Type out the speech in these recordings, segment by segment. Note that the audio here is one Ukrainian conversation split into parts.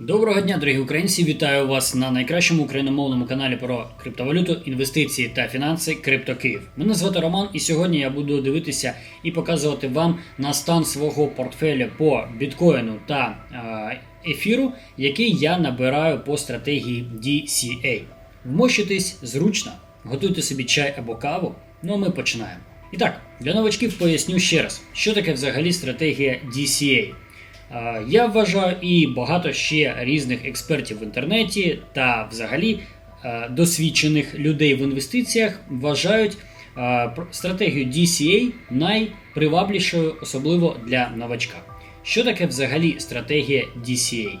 Доброго дня, дорогі українці! Вітаю вас на найкращому україномовному каналі про криптовалюту, інвестиції та фінанси Крипто Київ. Мене звати Роман, і сьогодні я буду дивитися і показувати вам на стан свого портфеля по біткоїну та ефіру, який я набираю по стратегії DCA. Вмощитись зручно, готуйте собі чай або каву. Ну а ми починаємо. І так, для новачків поясню ще раз, що таке взагалі стратегія DCA. Я вважаю і багато ще різних експертів в інтернеті та взагалі досвідчених людей в інвестиціях вважають стратегію DCA найприваблішою, особливо для новачка. Що таке взагалі стратегія DCA?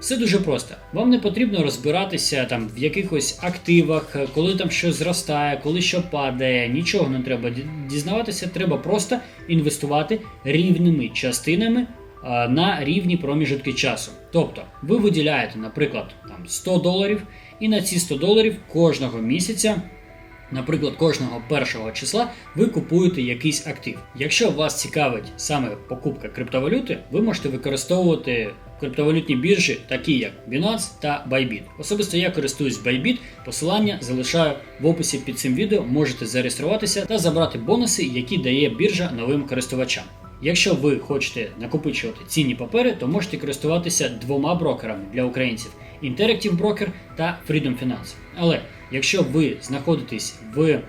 Все дуже просто. Вам не потрібно розбиратися там в якихось активах, коли там щось зростає, коли що падає. Нічого не треба дізнаватися. Треба просто інвестувати рівними частинами на рівні проміжутки часу. Тобто, ви виділяєте, наприклад, там 100 доларів, і на ці 100 доларів кожного місяця Наприклад, кожного першого числа ви купуєте якийсь актив. Якщо вас цікавить саме покупка криптовалюти, ви можете використовувати криптовалютні біржі, такі як Binance та Bybit. Особисто я користуюсь Bybit, посилання залишаю в описі під цим відео. Можете зареєструватися та забрати бонуси, які дає біржа новим користувачам. Якщо ви хочете накопичувати цінні папери, то можете користуватися двома брокерами для українців: Interactive Broker та Freedom Finance. Але якщо ви знаходитесь в е,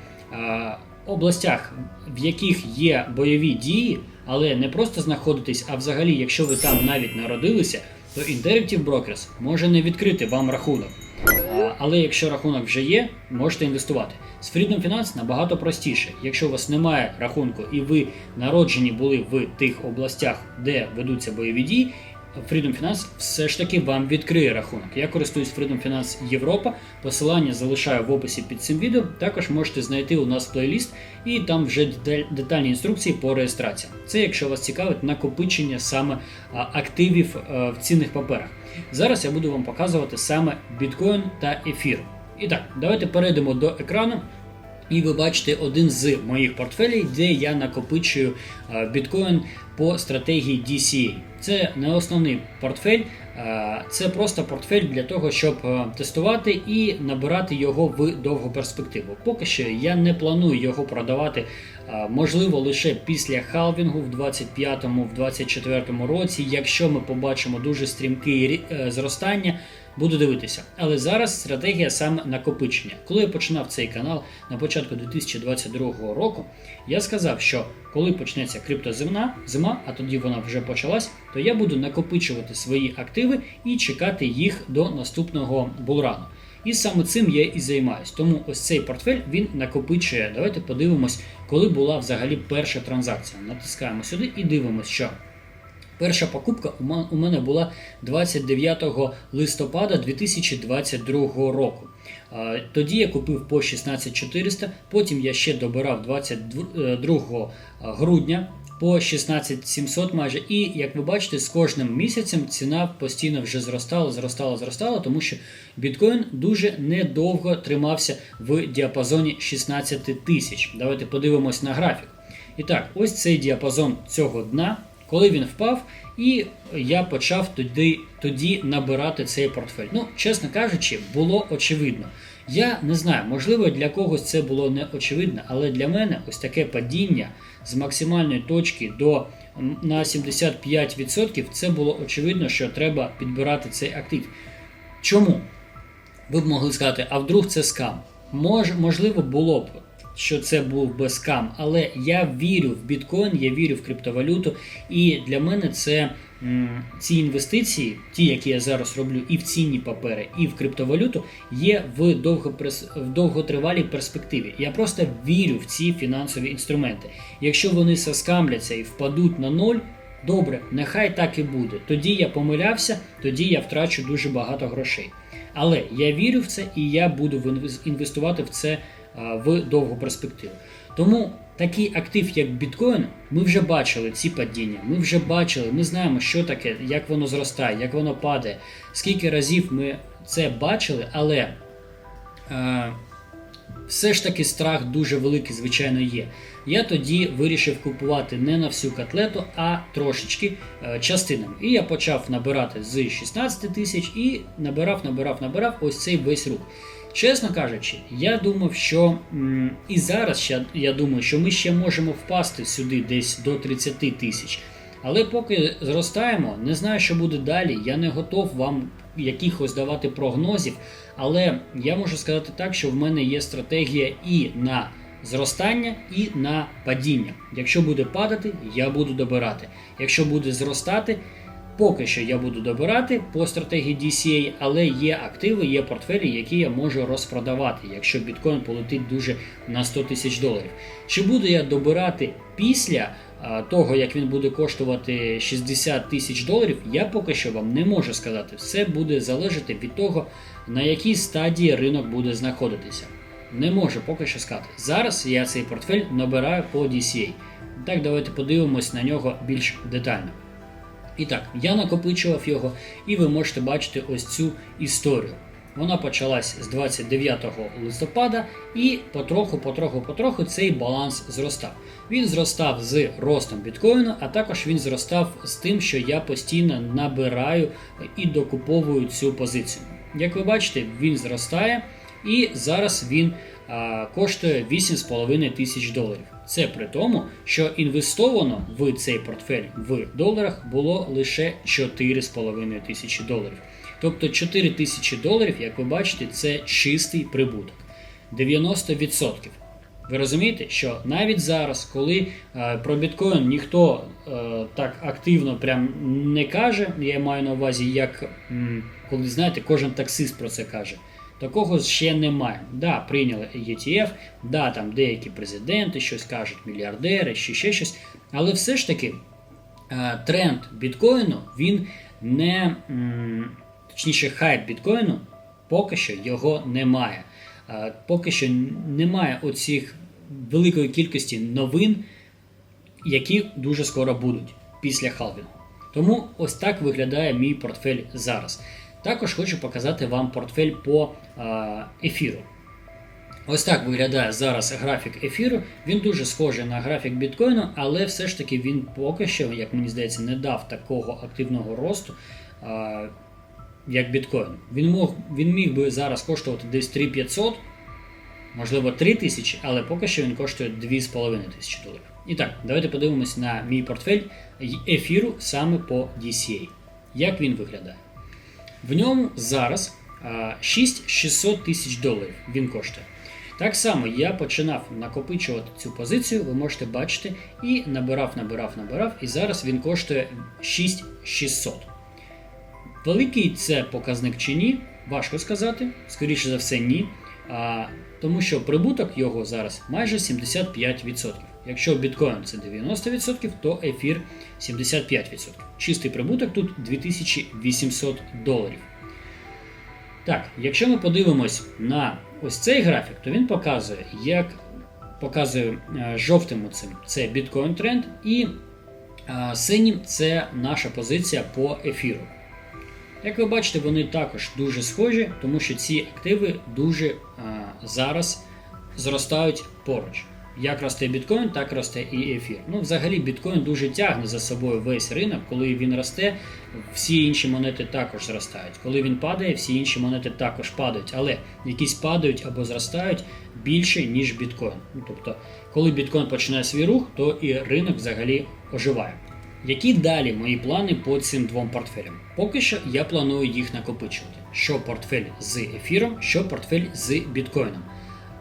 областях, в яких є бойові дії, але не просто знаходитесь, а взагалі, якщо ви там навіть народилися, то Interactive Brokers може не відкрити вам рахунок. А, Але якщо рахунок вже є, можете інвестувати. З Freedom Finance набагато простіше. Якщо у вас немає рахунку і ви народжені були в тих областях, де ведуться бойові дії, Freedom Finance все ж таки вам відкриє рахунок. Я користуюсь Freedom Finance Європа. Посилання залишаю в описі під цим відео. Також можете знайти у нас плейліст, і там вже детальні інструкції по реєстрації. Це якщо вас цікавить накопичення саме активів е, в цінних паперах. Зараз я буду вам показувати саме біткоін та ефір. І так, давайте перейдемо до екрану. І ви бачите один з моїх портфелей, де я накопичую е, біткоін по стратегії DCA. Це не основний портфель, е, це просто портфель для того, щоб е, тестувати і набирати його в довгу перспективу. Поки що я не планую його продавати, можливо, лише після халвінгу в 25-му, в 24-му році, якщо ми побачимо дуже стрімке зростання. Буду дивитися. Але зараз стратегія саме накопичення. Коли я починав цей канал на початку 2022 року, я сказав, що коли почнеться криптозима, зима, а тоді вона вже почалась, то я буду накопичувати свої активи і чекати їх до наступного булрану. І саме цим я і займаюсь. Тому ось цей портфель він накопичує. Давайте подивимось, коли була взагалі перша транзакція. Натискаємо сюди і дивимося, що Перша покупка у мене була 29 листопада 2022 року. Тоді я купив по 16400, потім я ще добирав 22 грудня по 16700 майже. І як ви бачите, з кожним місяцем ціна постійно вже зростала, зростала, зростала, тому що біткоін дуже недовго тримався в діапазоні 16 тисяч. Давайте подивимось на графік. І так, ось цей діапазон цього дна, коли він впав, і я почав тоді, тоді набирати цей портфель. Ну, чесно кажучи, було очевидно. Я не знаю, можливо, для когось це було не очевидно, але для мене ось таке падіння з максимальної точки до на 75% це було очевидно, що треба підбирати цей актив. Чому? Ви б могли сказати, а вдруг це скам? Мож, можливо, було б, що це був би скам, але я вірю в біткоін, я вірю в криптовалюту, і для мене це ці інвестиції, ті, які я зараз роблю, і в цінні папери, і в криптовалюту, є в, довготривалій перспективі. Я просто вірю в ці фінансові інструменти. Якщо вони соскамляться і впадуть на ноль. Добре, нехай так і буде. Тоді я помилявся, тоді я втрачу дуже багато грошей. Але я вірю в це і я буду інвестувати в це в довгу перспективу. Тому такий актив, як біткоін, ми вже бачили ці падіння. Ми вже бачили, ми знаємо, що таке, як воно зростає, як воно падає. Скільки разів ми це бачили, але е, все ж таки страх дуже великий, звичайно, є. Я тоді вирішив купувати не на всю котлету, а трошечки е, частинами. І я почав набирати з 16 тисяч і набирав, набирав, набирав ось цей весь рух. Чесно кажучи, я думав, що і зараз я думаю, що ми ще можемо впасти сюди десь до 30 тисяч. Але поки зростаємо, не знаю, що буде далі. Я не готов вам якихось давати прогнозів. Але я можу сказати так, що в мене є стратегія і на зростання, і на падіння. Якщо буде падати, я буду добирати. Якщо буде зростати, поки що я буду добирати по стратегії DCA, але є активи, є портфелі, які я можу розпродавати, якщо біткоін полетить дуже на 100 тисяч доларів. Чи буду я добирати після того, як він буде коштувати 60 тисяч доларів, я поки що вам не можу сказати. Все буде залежати від того, на якій стадії ринок буде знаходитися. Не можу поки що сказати. Зараз я цей портфель набираю по DCA. Так, давайте подивимось на нього більш детально. І так, я накопичував його, і ви можете бачити ось цю історію. Вона почалась з 29 листопада, і потроху, потроху, потроху цей баланс зростав. Він зростав з ростом біткоїну, а також він зростав з тим, що я постійно набираю і докуповую цю позицію. Як ви бачите, він зростає, і зараз він а, коштує 8,5 тисяч доларів. Це при тому, що інвестовано в цей портфель в доларах було лише 4,5 тисячі доларів. Тобто 4 тисячі доларів, як ви бачите, це чистий прибуток. 90%. Ви розумієте, що навіть зараз, коли е, про біткоін ніхто е, так активно прям не каже, я маю на увазі, як м, коли знаєте, кожен таксист про це каже. Такого ще немає. Да, прийняли ETF, да, там деякі президенти щось кажуть, мільярдери, чи ще щось. Але все ж таки е, тренд біткоїну він не точніше, хайп біткоїну поки що його немає. Е, Поки що немає оцих великої кількості новин, які дуже скоро будуть після халвінгу. Тому ось так виглядає мій портфель зараз. Також хочу показати вам портфель по ефіру. Ось так виглядає зараз графік ефіру. Він дуже схожий на графік біткоїну, але все ж таки він поки що, як мені здається, не дав такого активного росту, як біткоін. Він, мог, він міг би зараз коштувати десь 3500, можливо 3000, але поки що він коштує 2500 доларів. І так, давайте подивимось на мій портфель ефіру саме по DCA. Як він виглядає? В ньому зараз 6600 тисяч доларів він коштує. Так само я починав накопичувати цю позицію, ви можете бачити, і набирав, набирав, набирав, і зараз він коштує 6600. Великий це показник чи ні, важко сказати, скоріше за все, ні. А, Тому що прибуток його зараз майже 75%. Якщо біткоін це 90%, то ефір 75%. Чистий прибуток тут 2800 доларів. Так, якщо ми подивимось на ось цей графік, то він показує, як показує е, жовтим оцим це біткоін тренд, і е, синім це наша позиція по ефіру. Як ви бачите, вони також дуже схожі, тому що ці активи дуже е, зараз зростають поруч. Як росте біткоін, так росте і ефір. Ну, взагалі, біткоін дуже тягне за собою весь ринок. Коли він росте, всі інші монети також зростають. Коли він падає, всі інші монети також падають, але якісь падають або зростають більше, ніж біткоін. Ну, тобто, коли біткоін починає свій рух, то і ринок взагалі оживає. Які далі мої плани по цим двом портфелям? Поки що я планую їх накопичувати. Що портфель з ефіром, що портфель з біткоїном.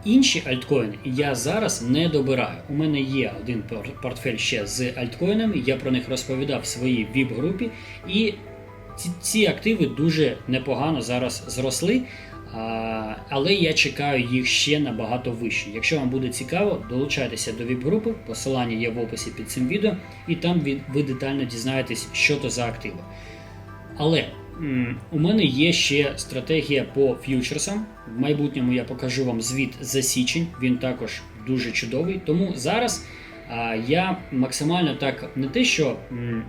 Інші альткоїни я зараз не добираю. У мене є один портфель ще з альткоїнами, я про них розповідав в своїй ВІП-групі, і ці, активи дуже непогано зараз зросли. Але я чекаю їх ще набагато вище. Якщо вам буде цікаво, долучайтеся до ВІП-групи, посилання є в описі під цим відео, і там ви, детально дізнаєтесь, що то за активи. Але у мене є ще стратегія по ф'ючерсам. В майбутньому я покажу вам звіт за січень, він також дуже чудовий. Тому зараз я максимально так не те, що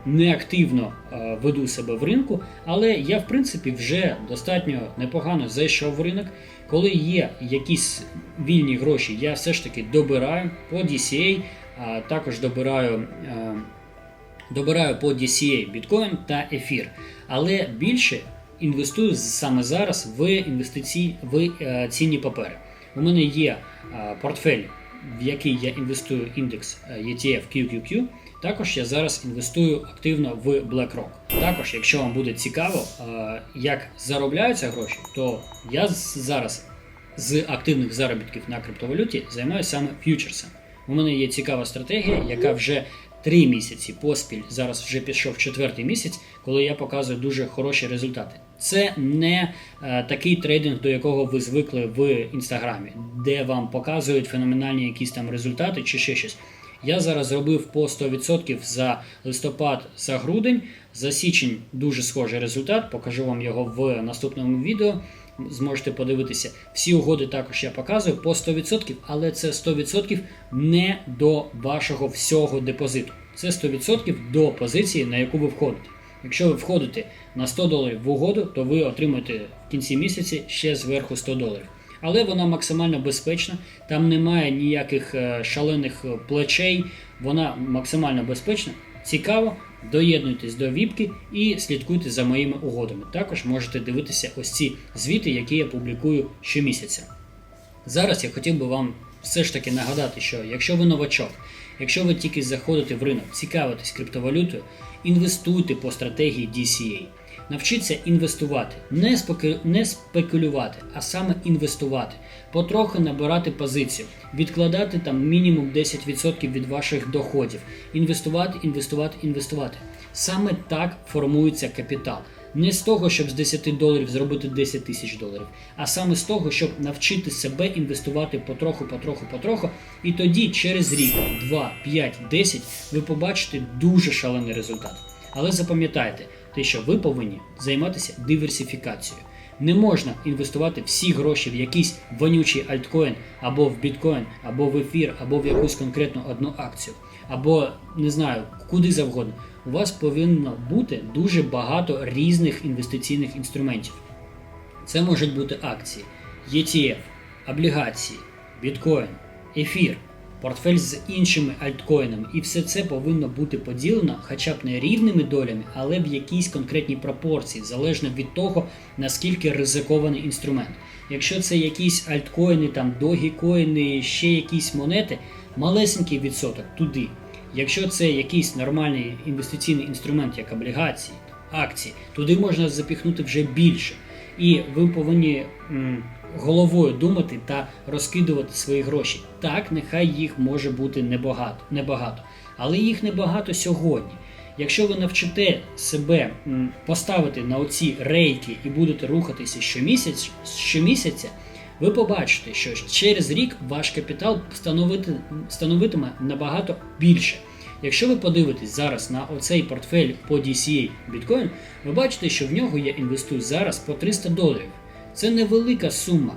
неактивно веду себе в ринку, але я в принципі вже достатньо непогано зайшов в ринок. Коли є якісь вільні гроші, я все ж таки добираю по DCA, також добираю. Добираю по DCA біткоін та ефір, але більше інвестую саме зараз в інвестиції в е, цінні папери. У мене є е, портфель, в який я інвестую індекс е, ETF QQQ. Також я зараз інвестую активно в BlackRock. Також, якщо вам буде цікаво, як заробляються гроші, то я зараз з активних заробітків на криптовалюті займаюся саме ф'ючерсами. У мене є цікава стратегія, яка вже три місяці поспіль, зараз вже пішов четвертий місяць, коли я показую дуже хороші результати. Це не е, такий трейдинг, до якого ви звикли в інстаграмі, де вам показують феноменальні якісь там результати чи ще щось. Я зараз зробив по 100% за листопад, за грудень. За січень дуже схожий результат. Покажу вам його в наступному відео. Зможете подивитися. Всі угоди також я показую по 100%, але це 100% не до вашого всього депозиту. Це 100% до позиції, на яку ви входите. Якщо ви входите на 100 доларів в угоду, то ви отримаєте в кінці місяці ще зверху 100 доларів. Але вона максимально безпечна, там немає ніяких е, шалених е, плечей, вона максимально безпечна. Цікаво, доєднуйтесь до віпки і слідкуйте за моїми угодами. Також можете дивитися ось ці звіти, які я публікую щомісяця. Зараз я хотів би вам все ж таки нагадати, що якщо ви новачок, якщо ви тільки заходите в ринок, цікавитесь криптовалютою, інвестуйте по стратегії DCA. Навчіться інвестувати, не, спеку... не спекулювати, а саме інвестувати, потрохи набирати позицію, відкладати там мінімум 10% від ваших доходів, інвестувати, інвестувати, інвестувати. Саме так формується капітал. Не з того, щоб з 10 доларів зробити 10 тисяч доларів, а саме з того, щоб навчити себе інвестувати потроху, потроху, потроху. І тоді через рік, 2, 5, 10 ви побачите дуже шалений результат. Але запам'ятайте, те, що ви повинні займатися диверсифікацією. Не можна інвестувати всі гроші в якийсь вонючий альткоін, або в біткоін, або в ефір, або в якусь конкретну одну акцію, або не знаю, куди завгодно. У вас повинно бути дуже багато різних інвестиційних інструментів. Це можуть бути акції, ETF, облігації, біткоін, ефір, портфель з іншими альткоїнами. І все це повинно бути поділено хоча б не рівними долями, але в якійсь конкретній пропорції, залежно від того, наскільки ризикований інструмент. Якщо це якісь альткоїни, там догікоїни, ще якісь монети, малесенький відсоток туди. Якщо це якийсь нормальний інвестиційний інструмент, як облігації, акції, туди можна запіхнути вже більше. І ви повинні головою думати та розкидувати свої гроші. Так, нехай їх може бути небагато, небагато, але їх небагато сьогодні. Якщо ви навчите себе поставити на оці рейки і будете рухатися щомісяць, щомісяця, ви побачите, що через рік ваш капітал становити, становитиме набагато більше. Якщо ви подивитесь зараз на оцей портфель по DCA біткоін, ви бачите, що в нього я інвестую зараз по 300 доларів. Це невелика сума.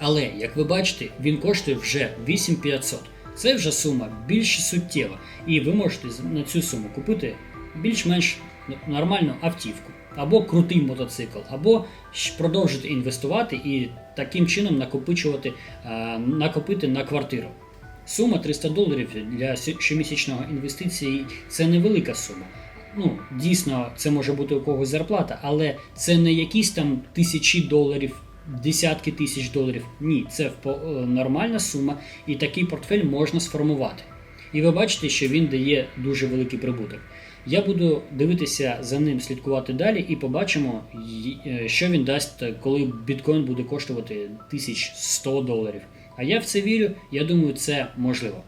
Але, як ви бачите, він коштує вже 8500. Це вже сума більш суттєва. І ви можете на цю суму купити більш-менш нормальну автівку, або крутий мотоцикл, або продовжити інвестувати і таким чином накопичувати, накопити на квартиру. Сума 300 доларів для щомісячного інвестиції це невелика сума. Ну, дійсно, це може бути у когось зарплата, але це не якісь там тисячі доларів, десятки тисяч доларів. Ні, це е, нормальна сума, і такий портфель можна сформувати. І ви бачите, що він дає дуже великий прибуток. Я буду дивитися за ним, слідкувати далі, і побачимо, е, що він дасть, коли біткоін буде коштувати 1100 доларів. А я в це вірю, я думаю, це можливо.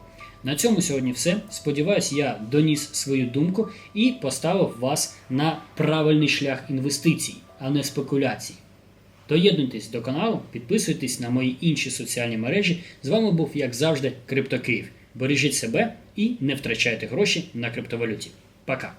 На цьому сьогодні все. Сподіваюсь, я доніс свою думку і поставив вас на правильний шлях інвестицій, а не спекуляцій. Доєднуйтесь до каналу, підписуйтесь на мої інші соціальні мережі. З вами був, як завжди, Криптокиїв. Бережіть себе і не втрачайте гроші на криптовалюті. Пока!